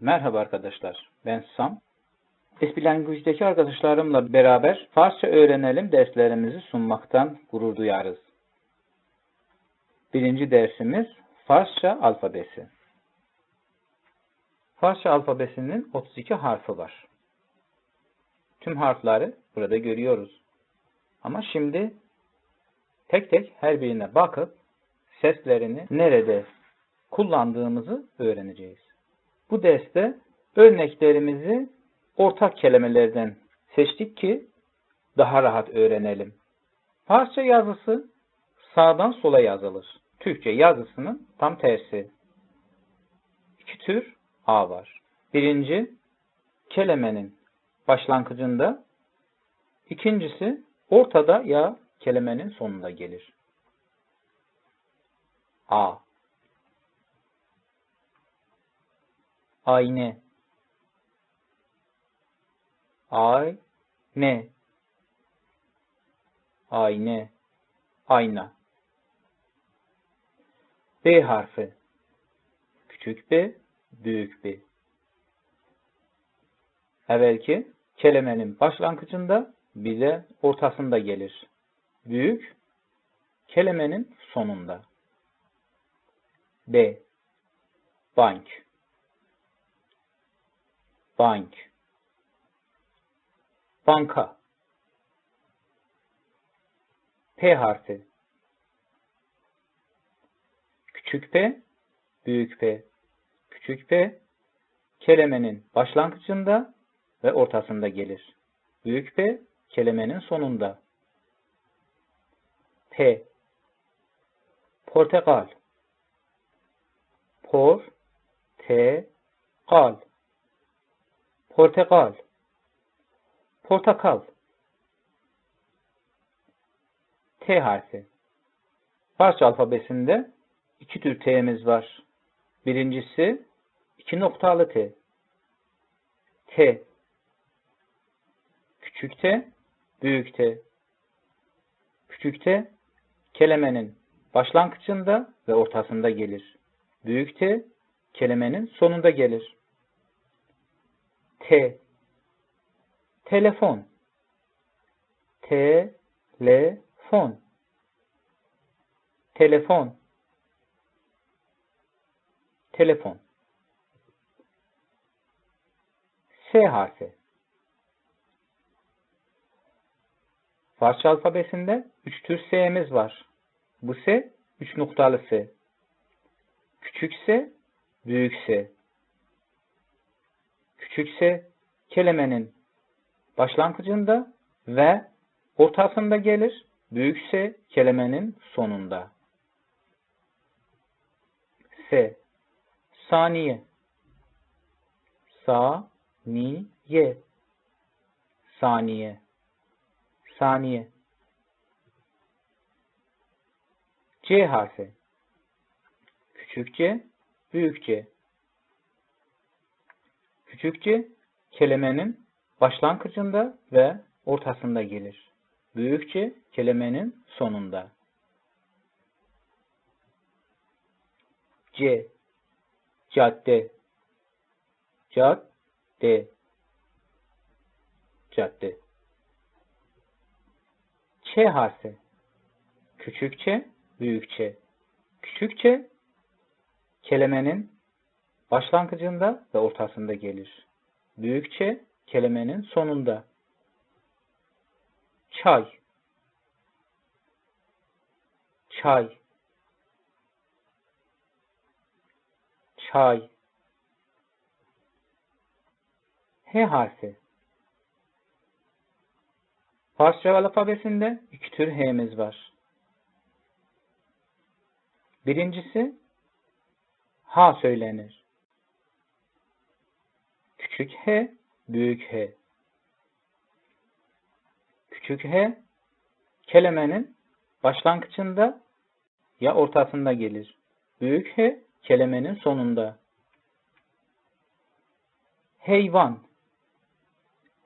Merhaba arkadaşlar, ben Sam. Esbilangüç'teki arkadaşlarımla beraber Farsça öğrenelim derslerimizi sunmaktan gurur duyarız. Birinci dersimiz Farsça alfabesi. Farsça alfabesinin 32 harfi var. Tüm harfleri burada görüyoruz. Ama şimdi tek tek her birine bakıp seslerini nerede kullandığımızı öğreneceğiz. Bu derste örneklerimizi ortak kelimelerden seçtik ki daha rahat öğrenelim. Farsça yazısı sağdan sola yazılır. Türkçe yazısının tam tersi. İki tür A var. Birinci kelimenin başlangıcında, ikincisi ortada ya kelimenin sonunda gelir. A Ayne. Ay ne Ayne. Ayna. B harfi. Küçük B Büyük B. Evvelki kelimenin başlangıcında bir de ortasında gelir. Büyük kelimenin sonunda. B. Bank Bank. Banka. P harfi. Küçük P Büyük P. Küçük P kelimenin başlangıcında ve ortasında gelir. Büyük P kelimenin sonunda. P. Portakal. Por T Kal Portakal Portakal T harfi Farsça alfabesinde iki tür T'miz var. Birincisi iki noktalı T. T. Küçük T, büyük T. Küçük T, kelimenin başlangıcında ve ortasında gelir. Büyük T, kelimenin sonunda gelir. T. Telefon. Telefon. Telefon. Telefon. S harfi. Farsça alfabesinde üç tür S'miz var. Bu S, üç noktalı S. Küçük S, büyük S. Küçük S, kelimenin başlangıcında ve ortasında gelir. Büyük S, kelimenin sonunda. S, saniye. Sa-ni-ye. Saniye. Saniye. C harfi. Küçük C, büyük C. Küçük C, kelimenin başlangıcında ve ortasında gelir. Büyük C, kelimenin sonunda. C, cadde. Cadde. Cadde. Ç harfi. Küçük Ç, büyük Ç. Küçük Ç, kelimenin başlangıcında ve ortasında gelir. Büyük Ç, kelimenin sonunda. Çay. Çay. Çay. H harfi. Farsça alfabesinde iki tür H'miz var. Birincisi H söylenir. Küçük H, büyük H. Küçük H kelimenin başlangıcında ya ortasında gelir. Büyük H kelimenin sonunda. Heyvan.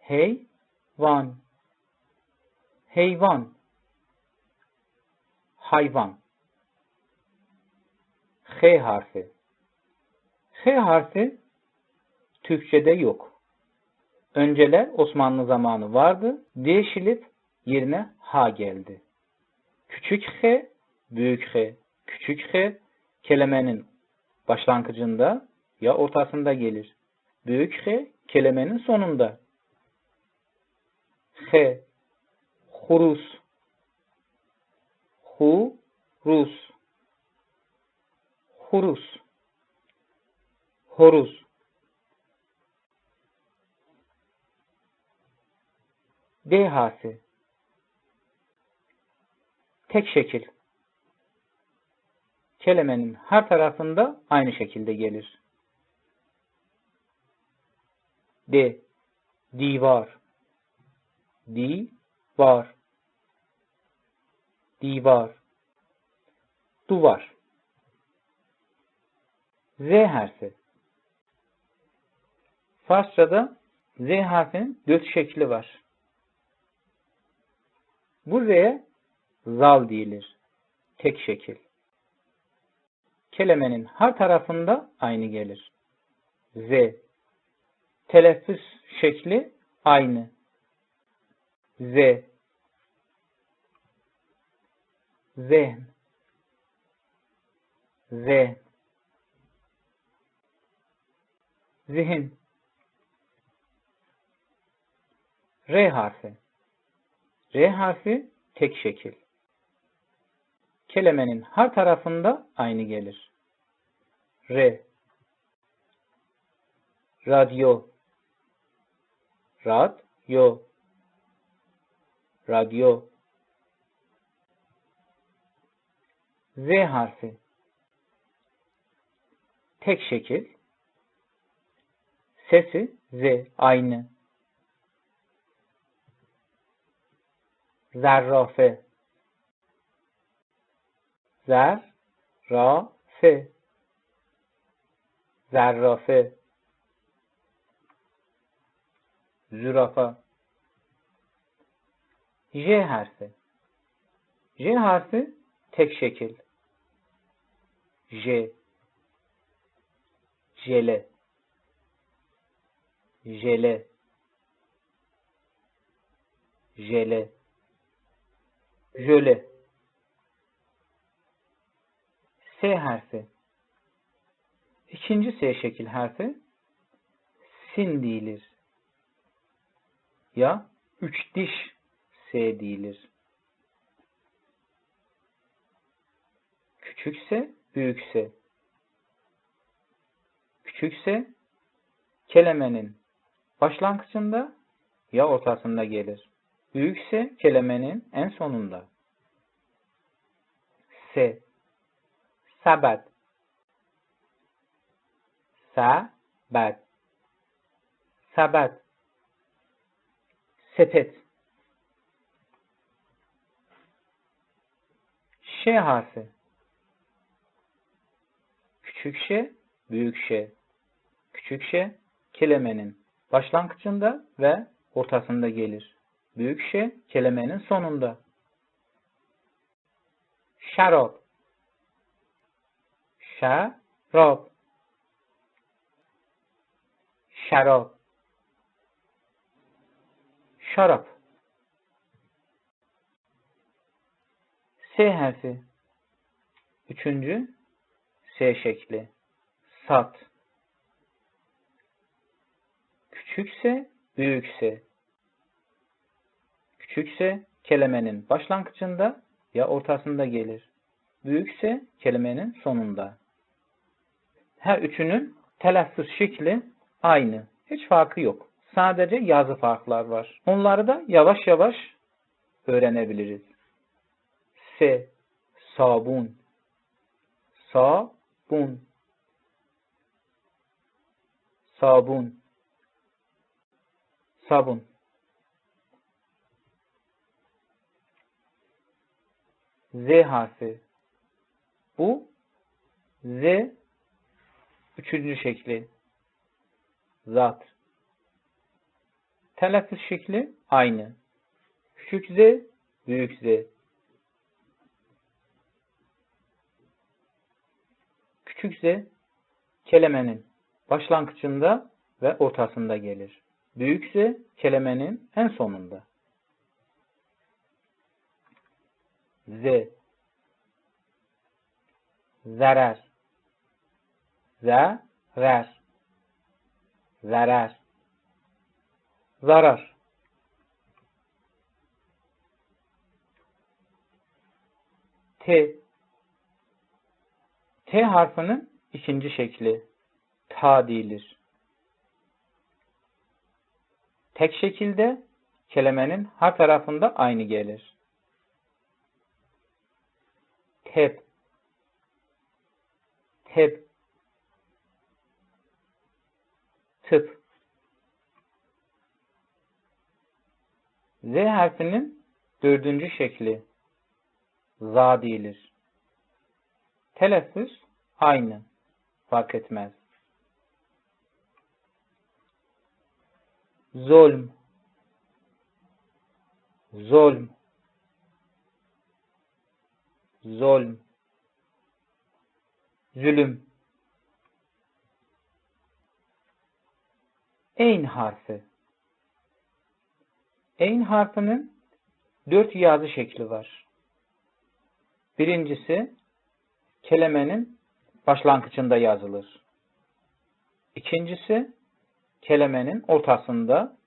Heyvan. Heyvan. Hayvan. H harfi. H harfi Türkçe'de yok. Önceler Osmanlı zamanı vardı. Değişilip yerine ha geldi. Küçük h, büyük h. Küçük h kelimenin başlangıcında ya ortasında gelir. Büyük h kelimenin sonunda. H, hurus, hu, rus, hurus, horus. D harfi. Tek şekil. Kelimenin her tarafında aynı şekilde gelir. D. Divar. Divar. Divar. Duvar. Z harfi. Farsçada Z harfinin dört şekli var. Bu Z'ye zal deyilir. Tek şekil. Kelimenin her tarafında aynı gelir. Z. Telaffuz şekli aynı. Z. Zehn. Z. Zihin. R harfi. R harfi tek şekil. Kelimenin her tarafında aynı gelir. R. Radyo. Radyo. Radyo. Z harfi. Tek şekil. Sesi Z aynı. زرافه. زر را فه زرافه. زرافا ژ حرفه. ژ حرفه تک شکل. ژ. جله، جله ژله. Jöle S harfi İkinci S şekil harfi sin değilir. Ya üç diş S değilir. Küçükse büyükse. Küçükse kelimenin başlangıcında ya ortasında gelir. Büyükse kelimenin en sonunda. Se. Sabat. Sabat. Sabat. Sepet. Ş harfi. Küçük ş, büyük ş. Küçük ş kelimenin başlangıcında ve ortasında gelir. Büyük ş kelimenin sonunda. Şarap. Şarap. Şarap. Şarap. S harfi. Üçüncü S şekli. Sat. Küçükse, büyükse. Küçükse kelimenin başlangıcında ya ortasında gelir. Büyükse kelimenin sonunda. Her üçünün telaffuz şekli aynı. Hiç farkı yok. Sadece yazı farklar var. Onları da yavaş yavaş öğrenebiliriz. S sabun sabun sabun sabun Z harfi. Bu Z üçüncü şekli. Zat. Telaffuz şekli aynı. Küçük Z, büyük Z. Küçük Z kelimenin başlangıcında ve ortasında gelir. Büyük Z kelimenin en sonunda. Z. Zarar. Zarar. Zarar. Zarar. T. T harfinin ikinci şekli. Ta değildir. Tek şekilde kelimenin her tarafında aynı gelir. Tep Tep Tıp Z harfinin dördüncü şekli za değildir. Telaffuz aynı. Fark etmez. Zulm Zulm Zulm Zulüm Eyn harfi Eyn harfinin dört yazı şekli var. Birincisi kelimenin başlangıcında yazılır. İkincisi kelimenin ortasında.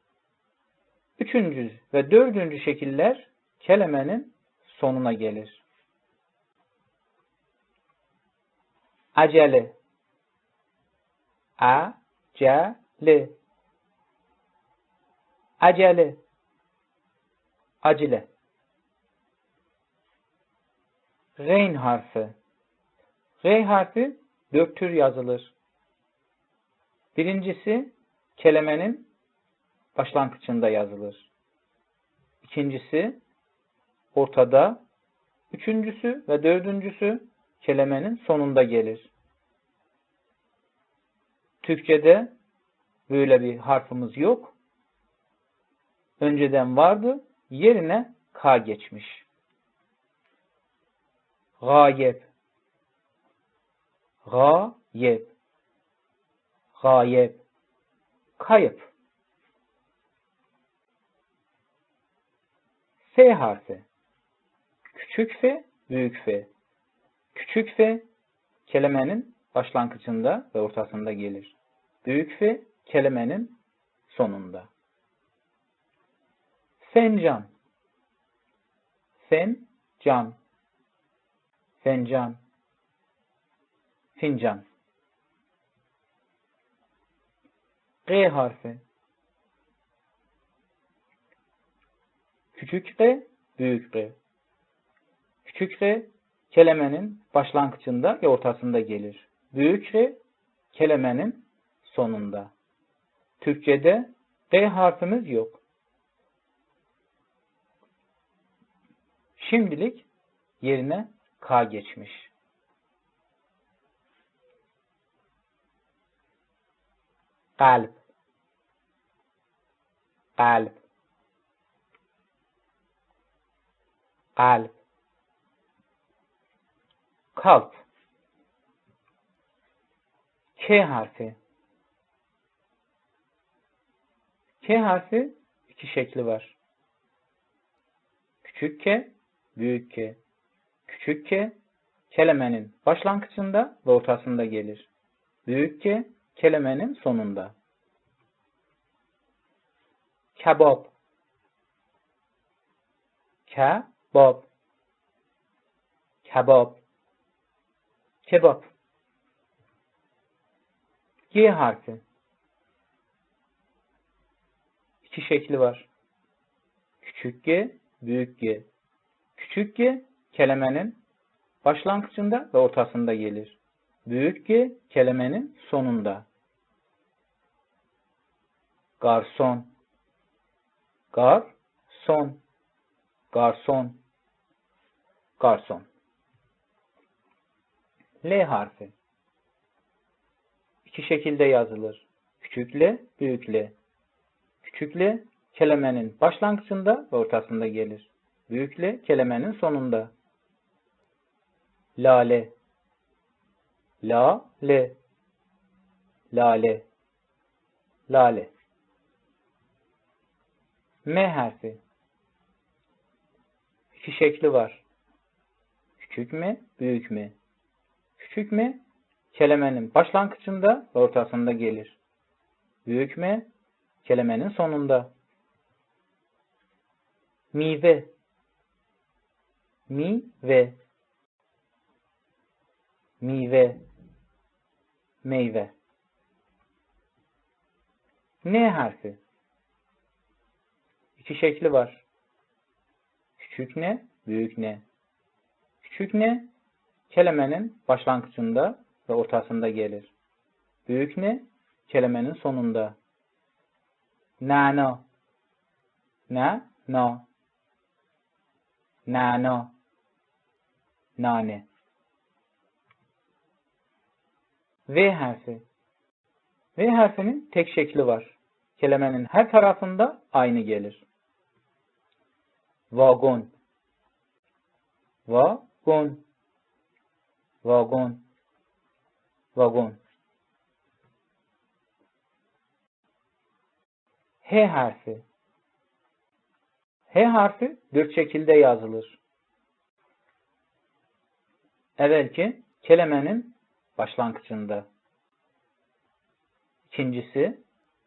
Üçüncü ve dördüncü şekiller kelimenin sonuna gelir. Acele A C L Acele Acele Reyn harfi. R harfi dört tür yazılır. Birincisi kelimenin başlangıcında yazılır. İkincisi ortada. Üçüncüsü ve dördüncüsü kelimenin sonunda gelir. Türkçe'de böyle bir harfimiz yok. Önceden vardı. Yerine K geçmiş. Gayeb Gayeb Gayeb Kayıp F harfi Küçük F, büyük F. Küçük F kelimenin başlangıcında ve ortasında gelir. Büyük F kelimenin sonunda. Fencan Fen, can Fencan Fincan G harfi Küçük G, büyük G. Küçük G kelimenin başlangıcında ve ortasında gelir. Büyük G kelimenin sonunda. Türkçede G harfimiz yok. Şimdilik yerine K geçmiş. Kalp Kalp Kalp Kalp K harfi K harfi iki şekli var. Küçük K, büyük K. Küçük K kelimenin başlangıcında ve ortasında gelir. Büyük K kelimenin sonunda. Kebap Kebap Kebap Kebap G harfi İki şekli var. Küçük G, büyük G. Küçük G kelimenin başlangıcında ve ortasında gelir. Büyük G kelimenin sonunda. Garson Garson Garson Garson L harfi iki şekilde yazılır. Küçük L, büyük L. Küçük L kelimenin başlangıcında ve ortasında gelir. Büyük L kelimenin sonunda. Lale La, le. Lale. lale. M harfi. İki şekli var. Küçük mi, büyük mi? Küçük mi, kelimenin başlangıcında ve ortasında gelir. Büyük mi, kelimenin sonunda. Mive. Mi ve. Mive. Meyve. N harfi. İki şekli var. Küçük ne, büyük ne. Küçük ne, kelimenin başlangıcında ve ortasında gelir. Büyük ne, kelimenin sonunda. Nano. Na, no. Nano. Nane. V harfi. V harfinin tek şekli var. Kelimenin her tarafında aynı gelir. Vagon. Vagon. Vagon. Vagon. H harfi. H harfi dört şekilde yazılır. Evvelki kelimenin başlangıcında. İkincisi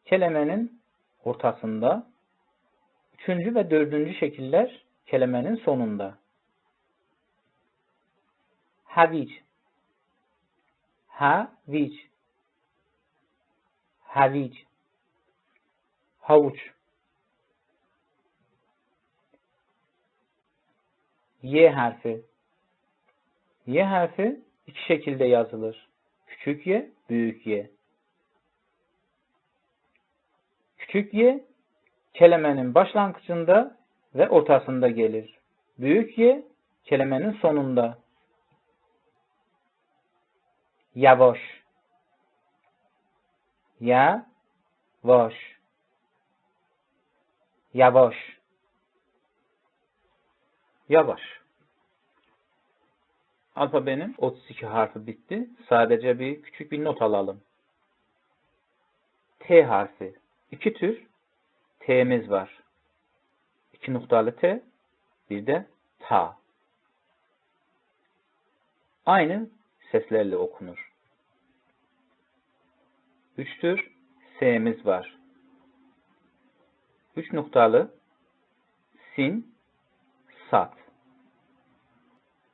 kelimenin ortasında. Üçüncü ve dördüncü şekiller kelimenin sonunda. Havic Havic Havic Havuç Y harfi Y harfi iki şekilde yazılır. Küçük Y, büyük Y. Küçük Y kelimenin başlangıcında ve ortasında gelir. Büyük Y kelimenin sonunda. Yavaş. Ya vaş. Yavaş. Yavaş. Alfabenin 32 harfi bitti. Sadece bir küçük bir not alalım. T harfi. İki tür T'miz var. İki noktalı T, bir de ta. Aynı seslerle okunur. Üç tür S'miz var. Üç noktalı sin, sat.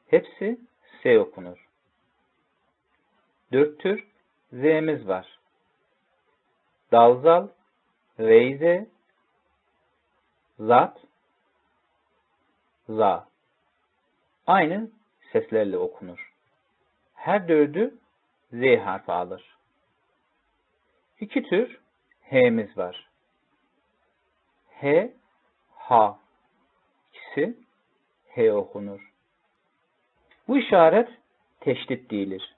Hepsi S okunur. Dört tür Z'miz var. Dalzal, Veyze, Zat, Za. Aynı seslerle okunur. Her dördü Z harfi alır. İki tür H'miz var. H, H. İkisi H okunur. Bu işaret teşdit değildir.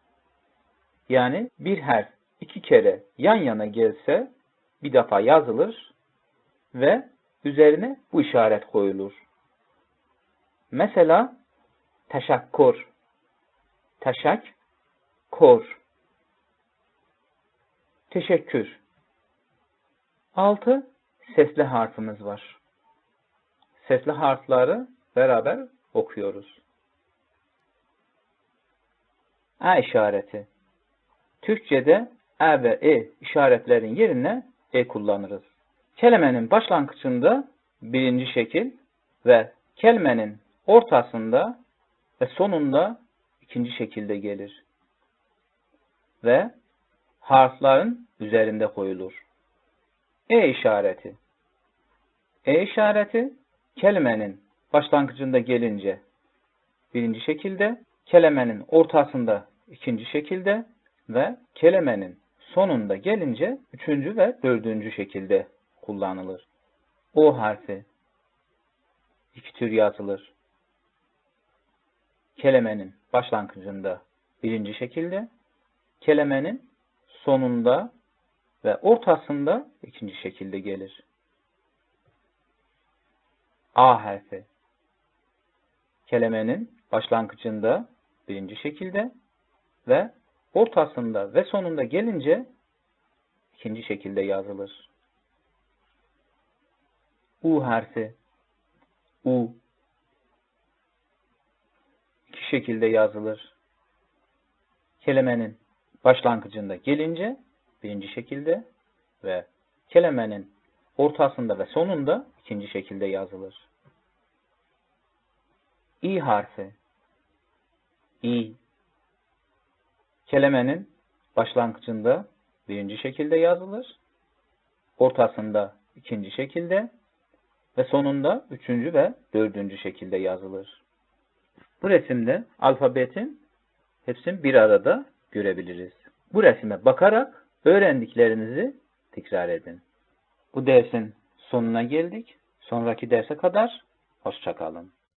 Yani bir harf iki kere yan yana gelse bir defa yazılır ve üzerine bu işaret koyulur. Mesela teşekkür, teşek, kor, teşekkür. Altı sesli harfimiz var. Sesli harfleri beraber okuyoruz. A işareti. Türkçe'de E ve E işaretlerin yerine E kullanırız. Kelimenin başlangıcında birinci şekil ve kelimenin ortasında ve sonunda ikinci şekilde gelir. Ve harflerin üzerinde koyulur. E işareti. E işareti kelimenin başlangıcında gelince birinci şekilde, kelimenin ortasında ikinci şekilde ve kelimenin sonunda gelince üçüncü ve dördüncü şekilde kullanılır. O harfi iki tür yazılır. Kelimenin başlangıcında birinci şekilde, kelimenin sonunda ve ortasında ikinci şekilde gelir. A harfi kelimenin başlangıcında birinci şekilde ve ortasında ve sonunda gelince ikinci şekilde yazılır. U harfi U şekilde yazılır. Kelimenin başlangıcında gelince birinci şekilde ve kelimenin ortasında ve sonunda ikinci şekilde yazılır. İ harfi İ kelimenin başlangıcında birinci şekilde yazılır. Ortasında ikinci şekilde ve sonunda üçüncü ve dördüncü şekilde yazılır. Bu resimde alfabetin hepsini bir arada görebiliriz. Bu resime bakarak öğrendiklerinizi tekrar edin. Bu dersin sonuna geldik. Sonraki derse kadar hoşçakalın.